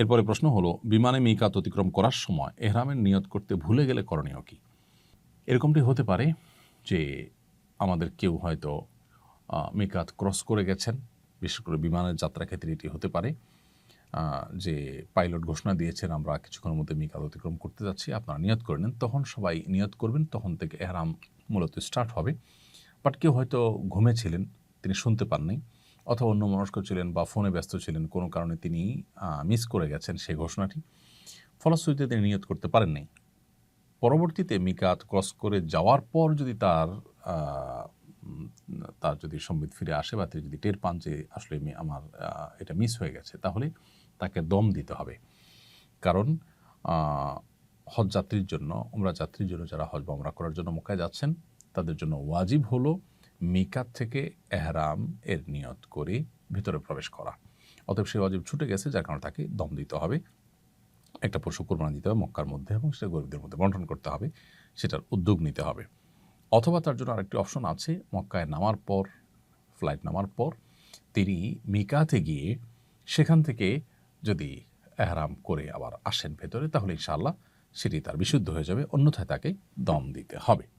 এরপরে প্রশ্ন হলো, বিমানে মিকাত অতিক্রম করার সময় এহরামের নিয়ত করতে ভুলে গেলে করণীয় কি? এরকমটি হতে পারে যে আমাদের কেউ হয়তো মিকাত ক্রস করে গেছেন, বিশেষ করে বিমানের যাত্রা ক্ষেত্রে এটি হতে পারে যে পাইলট ঘোষণা দিয়েছেন, আমরা কিছুক্ষণের মধ্যে মিকাত অতিক্রম করতে যাচ্ছি, আপনারা নিয়ত করে নেন। তখন সবাই নিয়ত করবেন, তখন থেকে এহরাম মূলত স্টার্ট হবে। বাট কেউ হয়তো ঘুমেছিলেন তিনি শুনতে পাননি। অথবা অন্য মনস্ক ছিলেন বা ফোনে ব্যস্ত ছিলেন, কোনো কারণে তিনি মিস করে গেছেন সেই ঘোষণাটি। ফলশ্রুতিতে তিনি নিয়ত করতে পারেননি। পরবর্তীতে মিকাত ক্রস করে যাওয়ার পর যদি তার তার যদি সম্বিত ফিরে আসে বা তিনি যদি টের পান যে আসলে আমার এটা মিস হয়ে গেছে, তাহলে তাকে দম দিতে হবে। কারণ হজ যাত্রীর জন্য, উমরা যাত্রীর জন্য যারা হজ বা উমরা করার জন্য মক্কায় যাচ্ছেন, তাদের জন্য ওয়াজিব হলো মিকাত থেকে এহরাম এর নিয়ত করে ভিতরে প্রবেশ করা। অতএব সে অজীব ছুটে গেছে, যার কারণে তাকে দম দিতে হবে। একটা পশু কোরবানি দিতে হবে মক্কার মধ্যে এবং সেটা গরিবদের মধ্যে বন্টন করতে হবে, সেটার উদ্যোগ নিতে হবে। অথবা তার জন্য আরেকটি অপশন আছে, মক্কায় নামার পর, ফ্লাইট নামার পর তিনি মিকাতে গিয়ে সেখান থেকে যদি এহরাম করে আবার আসেন ভেতরে, তাহলে ইনশাআল্লাহ সেটি তার বিশুদ্ধ হয়ে যাবে, অন্যথায় তাকে দম দিতে হবে।